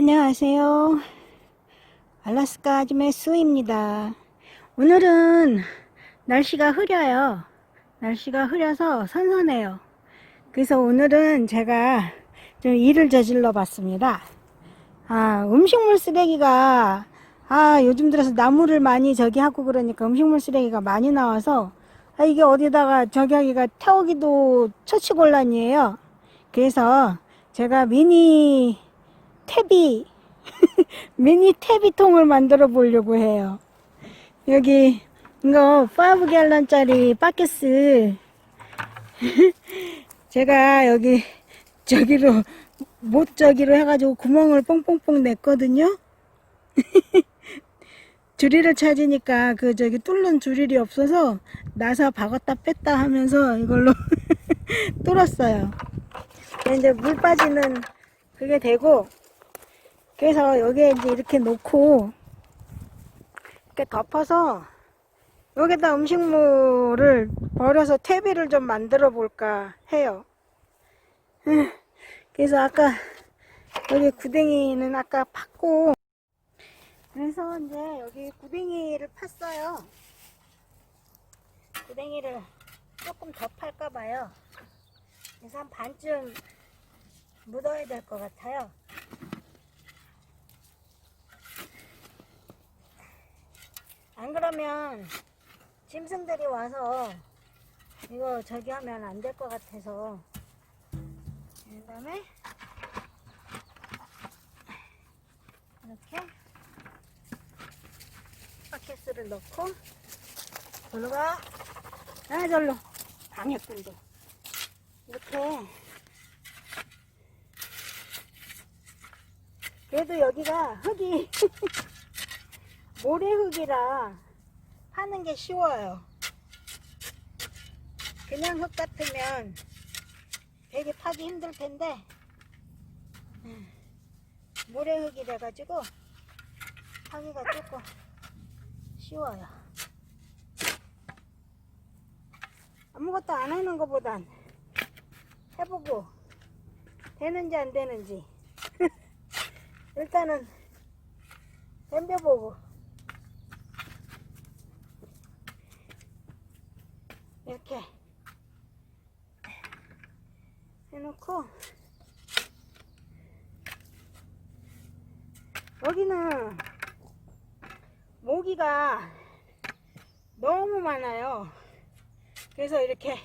안녕하세요. 알라스카 아줌의 수입니다. 오늘은 날씨가 흐려요. 날씨가 흐려서 선선해요. 그래서 오늘은 제가 좀 일을 저질러 봤습니다. 아, 음식물 쓰레기가 아, 요즘 들어서 나무를 많이 저기 하고 그러니까 음식물 쓰레기가 많이 나와서 아, 이게 어디다가 저기 하기가 태우기도 처치곤란이에요. 그래서 제가 미니 탭이 미니 탭이통을 만들어 보려고 해요. 여기 이거 5갤런짜리 바켓스 제가 여기 저기로 못 저기로 해가지고 구멍을 뽕뽕뽕 냈거든요. 줄이를 찾으니까 그 저기 뚫는 줄일이 없어서 나사 박았다 뺐다 하면서 이걸로 뚫었어요. 이제 물 빠지는 그게 되고 그래서 여기에 이제 이렇게 놓고 이렇게 덮어서 여기다 음식물을 버려서 퇴비를 좀 만들어 볼까 해요. 음, 그래서 아까 여기 구덩이는 아까 팠고 그래서 이제 여기 구덩이를 팠어요. 구덩이를 조금 더 팔까 봐요. 그래서 한 반쯤 묻어야 될 것 같아요. 안 그러면 짐승들이 와서 이거 저기 하면 안 될 것 같아서. 그 다음에 이렇게 바켓스를 넣고 절로 가. 아 절로. 방해꾼도. 이렇게. 그래도 여기가 흙이 모래흙이라 파는 게 쉬워요. 그냥 흙 같으면 되게 파기 힘들 텐데 음, 모래흙이 돼가지고 파기가 조금 쉬워요. 아무것도 안 하는 것보단 해보고 되는지 안 되는지 일단은 덤벼보고 이렇게 해놓고 여기는 모기가 너무 많아요. 그래서 이렇게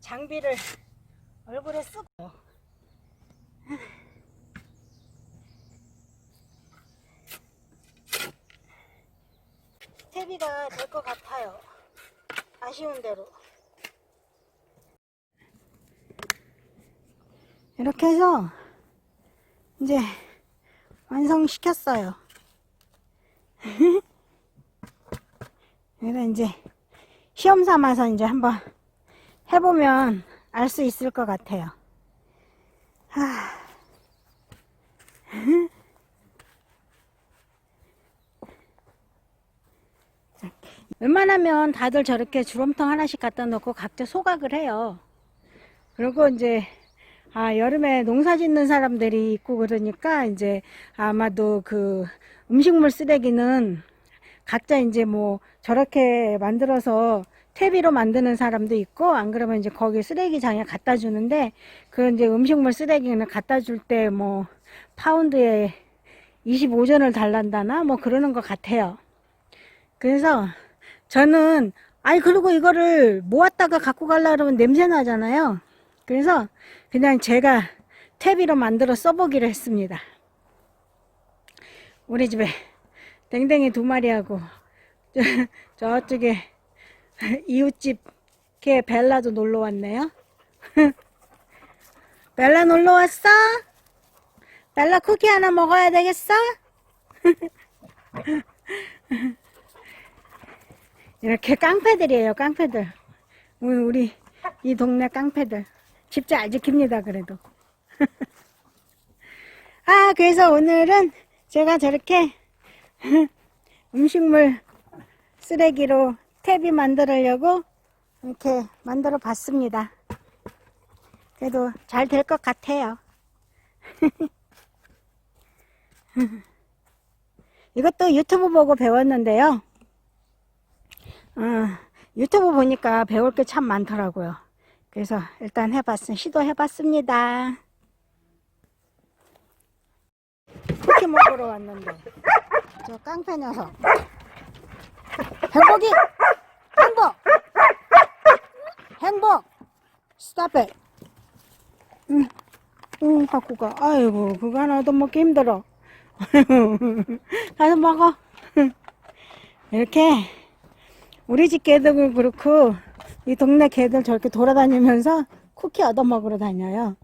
장비를 얼굴에 쓰고 퇴비가 될 것 같아요. 아쉬운 대로. 이렇게 해서 이제 완성시켰어요. 그래서 이제 시험 삼아서 이제 한번 해보면 알 수 있을 것 같아요. 하... 웬만하면 다들 저렇게 주럼통 하나씩 갖다 놓고 각자 소각을 해요. 그리고 이제 아 여름에 농사 짓는 사람들이 있고 그러니까 이제 아마도 그 음식물 쓰레기는 각자 이제 뭐 저렇게 만들어서 퇴비로 만드는 사람도 있고 안 그러면 이제 거기 쓰레기장에 갖다 주는데 그 이제 음식물 쓰레기는 갖다 줄 때 뭐 파운드에 25전을 달란다나 뭐 그러는 것 같아요. 그래서 저는 아니 그리고 이거를 모았다가 갖고 가려 그러면 냄새 나잖아요. 그래서 그냥 제가 퇴비로 만들어 써보기로 했습니다. 우리 집에 댕댕이 두 마리하고 저, 저쪽에 이웃집 걔 벨라도 놀러 왔네요. 벨라 놀러 왔어? 벨라 쿠키 하나 먹어야 되겠어? 이렇게 깡패들이에요, 깡패들. 우리, 우리 이 동네 깡패들. 집 잘 지킵니다, 그래도. 아, 그래서 오늘은 제가 저렇게 음식물 쓰레기로 탭이 만들려고 이렇게 만들어 봤습니다. 그래도 잘 될 것 같아요. 이것도 유튜브 보고 배웠는데요. 어, 유튜브 보니까 배울 게 참 많더라고요. 그래서 일단 해봤습니다. 시도해봤습니다. 쿠키 먹으러 왔는데. 저 깡패 녀석. 행복이? 행복! 행복! 스탑 잇. 응, 응 갖고. 가 아이고 그거 하나 얻어먹기 힘들어. 가서 먹어. 이렇게 우리 집 개들 그렇고 이 동네 개들 저렇게 돌아다니면서 쿠키 얻어먹으러 다녀요